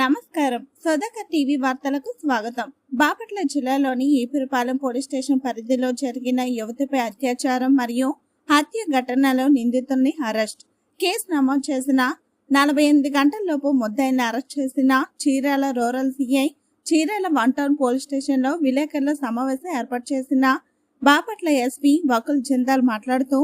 నమస్కారం. సోదక టీవీ వార్తలకు స్వాగతం. బాపట్ల జిల్లాలోని ఈపురపాలెం పోలీస్ స్టేషన్ పరిధిలో జరిగిన యువతిపై అత్యాచారం మరియు హత్య ఘటనలో నిందితుల్ని అరెస్ట్. కేసు నమోదు చేసిన నలభై ఎనిమిది గంటల్లోపు ముద్దాయిని అరెస్ట్ చేసిన Chirala rural CI Chirala one town police స్టేషన్లో విలేకరుల సమావేశం ఏర్పాటు చేసిన బాపట్ల ఎస్పీ వకుల్ జిందాల్ మాట్లాడుతూ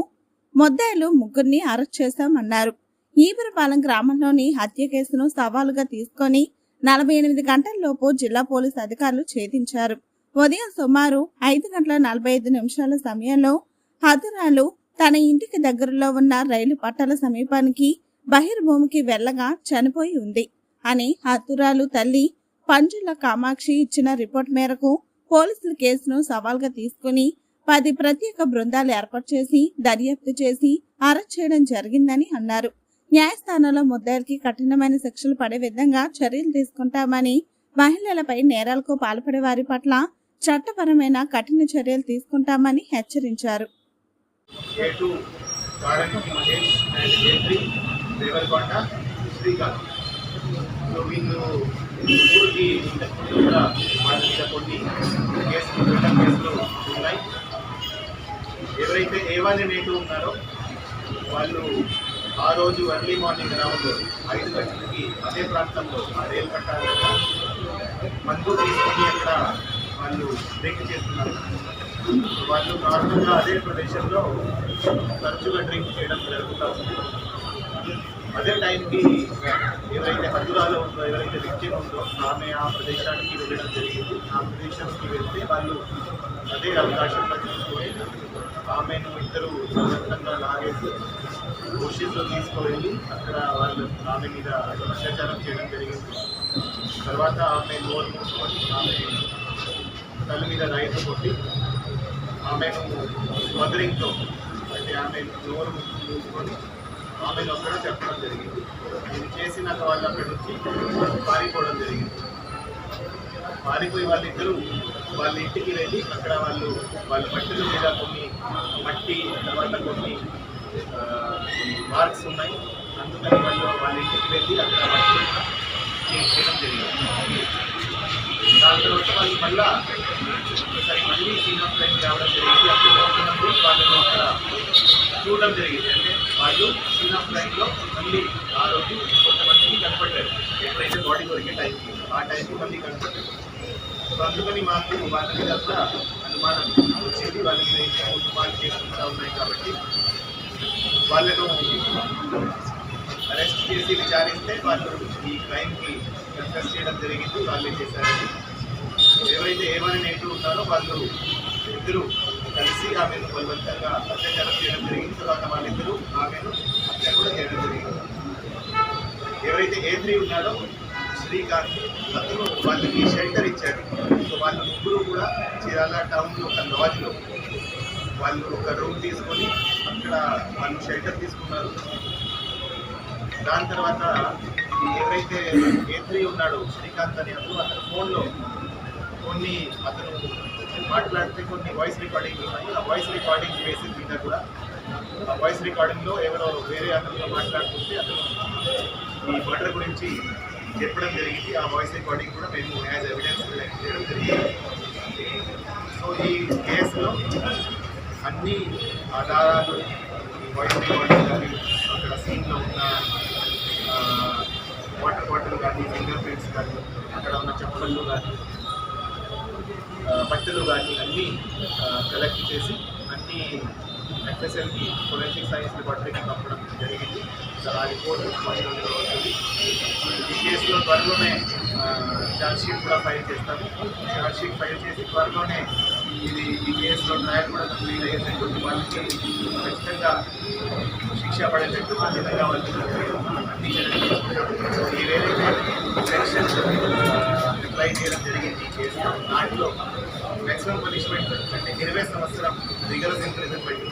ముద్దాయిలు ముగ్గురిని అరెస్ట్ చేశామన్నారు. ఈపురపాలెం గ్రామంలోని హత్య కేసును సవాలుగా తీసుకొని నలభై ఎనిమిది గంటల్లోపు జిల్లా పోలీసు అధికారులు ఛేదించారు. ఉదయం సుమారు ఐదు గంటల నలభై ఐదు నిమిషాల సమయంలో హతురాలు తన ఇంటికి దగ్గరలో ఉన్న రైలు పట్టాల సమీపానికి బహిర్భూమికి వెళ్ళగా చనిపోయి ఉంది అని హతురాలు తల్లి పంజుల కామాక్షి ఇచ్చిన రిపోర్ట్ మేరకు పోలీసులు కేసును సవాల్గా తీసుకుని పది ప్రత్యేక బృందాలు ఏర్పాటు చేసి దర్యాప్తు చేసి అరెస్ట్ చేయడం జరిగిందని అన్నారు. న్యాయస్థానంలో ముద్దాయిలకి కఠినమైన శిక్షలు పడే విధంగా చర్యలు తీసుకుంటామని మహిళలపై నేరాలకు పాల్పడే వారి పట్ల చట్టపరమైన కఠిన చర్యలు తీసుకుంటామని హెచ్చరించారు. ఎవరైతే ఏ వన్ నేటు ఉన్నారో వాళ్ళు ఆ రోజు ఎర్లీ మార్నింగ్ అరౌండ్ ఐదు గంటలకి అదే ప్రాంతంలో ఆ రైలు కట్టాలి మందు తీసుకొని అక్కడ వాళ్ళు డ్రింక్ చేస్తున్నారు. వాళ్ళు నార్మల్గా అదే ప్రదేశంలో తరచుగా డ్రింక్ చేయడం జరుగుతూ ఉంది. అదే టైంకి ఎవరైతే హజురాలో ఉందో ఎవరైతే విక్టిమ్ ఉందో ఆమె ఆ ప్రదేశానికి వెళ్ళడం జరిగింది. ఆ ప్రదేశానికి వెళ్తే వాళ్ళు అదే అవకాశంగా తీసుకొని ఆమెను ఇద్దరు బలవంతంగా లాగేసి బుషెస్లో తీసుకువెళ్ళి అక్కడ వాళ్ళు ఆమె మీద అత్యాచారం చేయడం జరిగింది. తర్వాత ఆమె నోరు మూసుకొని ఆమె తల మీద రైతు కొట్టి ఆమెను మదరింగ్తో అంటే ఆమె నోరు మూసుకొని ఆమెను అక్కడ చెప్పడం జరిగింది. ఇది చేసినాక వాళ్ళు అక్కడి నుంచి పారిపోవడం జరిగింది. పారిపోయి వాళ్ళిద్దరూ వాళ్ళ ఇంటికి వెళ్ళి అక్కడ వాళ్ళు వాళ్ళ బట్టల మీద కొన్ని మట్టి తర్వాత కొన్ని కొన్ని మార్క్స్ ఉన్నాయి. అందుకని వాళ్ళు వాళ్ళ ఇంటికి వెళ్ళి అక్కడ చేయడం జరిగింది. దాని తర్వాత వాళ్ళు మళ్ళా ఒకసారి మళ్ళీ సీనియర్ ఫ్రెండ్ రావడం జరిగింది. అక్కడ కొంతమంది వాళ్ళను అక్కడ చూడడం జరిగింది. అంటే వాళ్ళు సీనియర్ ఫ్రెండ్లో మళ్ళీ ఆ రోజు కొంతమందికి కనపడ్డారు. ఎప్పుడైతే బాడీ దొరికే టైం ఆ టైంకి మళ్ళీ కనపడ్డారు. సో అందుకని మాకు వాళ్ళ మీద అనుమానం వచ్చేది. వాళ్ళ మీద ఇంకా కుటుంబాలు చేసుకుంటూ ఉన్నాయి కాబట్టి వాళ్ళను అరెస్ట్ చేసి విచారిస్తే వాళ్ళు ఈ క్రైమ్కి కన్ఫెస్ చేయడం జరిగింది. వాళ్ళే చేశారని ఎవరైతే ఏమైనా నేర్చు ఉన్నారో వాళ్ళు ఇద్దరు కలిసి ఆమెను బలవంతంగా అత్యాచారం చేయడం జరిగింది. తర్వాత వాళ్ళిద్దరూ ఆమెను హత్య కూడా చేయడం జరిగింది. ఎవరైతే ఏ త్రీ శ్రీకాంత్ అతను వాళ్ళకి షెల్టర్ ఇచ్చాడు. సో వాళ్ళ ముగ్గురు కూడా చీరాల టౌన్లో ఒక లాజ్లో వాళ్ళు ఒక రూమ్ తీసుకొని అక్కడ వాళ్ళు షెల్టర్ తీసుకున్నారు. దాని తర్వాత ఎవరైతే ఏత్రి త్రీ ఉన్నాడో శ్రీకాంత్ అని అతను అతని ఫోన్లో కొన్ని అతను మాట్లాడితే కొన్ని వాయిస్ రికార్డింగ్ ఉన్నాయి. ఆ వాయిస్ రికార్డింగ్ బేసిస్ మీద కూడా ఆ వాయిస్ రికార్డింగ్లో ఎవరో వేరే అతనితో మాట్లాడుతుంటే అతను ఈ మర్డర్ గురించి చెప్పడం జరిగింది. ఆ వాయిస్ రికార్డింగ్ కూడా మేము యాజ్ ఎవిడెన్స్ చేయడం జరిగింది. సో ఈ కేసులో అన్ని ఆధారాలు ఈ వాయిస్ కానీ అక్కడ సీన్లో ఉన్న వాటర్ బాటిల్ కానీ ఫింగర్ ప్రింట్స్ కానీ అక్కడ ఉన్న చెప్పలు కానీ బట్టలు కానీ అన్నీ కలెక్ట్ చేసి అన్నీ ఎఫ్ఎస్ఎల్కి ఫొరెన్సిక్ సైన్స్ డిపార్ట్మెంట్కి పంపడం జరిగింది. సో ఆ రిపోర్ట్ మనలో వస్తుంది ఈ కేసులో త్వరలోనే ఛార్జ్ షీట్ కూడా ఫైల్ చేస్తాము. ఛార్జ్ షీట్ ఫైల్ చేసి త్వరలోనే ఇది ఈ కేసులో ట్రయల్ కూడా కంప్లీట్ అయ్యేటట్టు వాళ్ళకి ఖచ్చితంగా శిక్ష పడేటట్టు ఖచ్చితంగా వాళ్ళకి అన్ని చర్యలు తీసుకుంటాం ఈ అప్లై చేయడం జరిగింది ఈ కేసులో. దాంట్లో మ్యాక్సిమం పనిష్మెంట్ అంటే ఇరవై సంవత్సరం రిగరస్ ఇంప్రిజన్మెంట్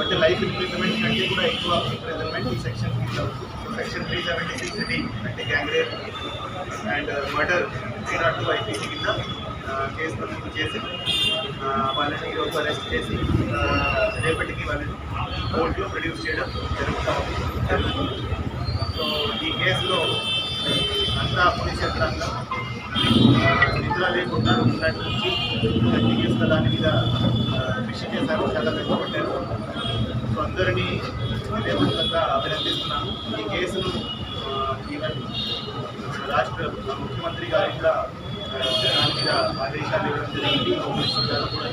అంటే లైఫ్ ఇంప్రిజన్మెంట్ కంటే కూడా ఎక్కువ ఇంప్రిజన్మెంట్ ఈ సెక్షన్ uh, కింద section three seventy six D అంటే gangrape and murder three not two IPC కింద కేసు నమోదు చేసి వాళ్ళని ఈరోజు అరెస్ట్ చేసి రేపటికి వాళ్ళని కోర్టులో ప్రొడ్యూస్ చేయడం జరుగుతుంది సో ఈ కేసులో అంతా పోలీస్ యంత్రాంగం నిద్ర లేకుండా ఉన్నట్టు నుంచి గట్టిగా దాని మీద కృషి చేశారు చాలా కష్టపడ్డారు సో అందరినీ హృదయపూర్వకంగా అభినందిస్తున్నాను. ఈ కేసును ఈవెన్ రాష్ట్ర ముఖ్యమంత్రి గారికి కూడా ఆ, దాని మీద ఆదేశాలు ఇవ్వడం జరిగింది పోలీసులు గారు కూడా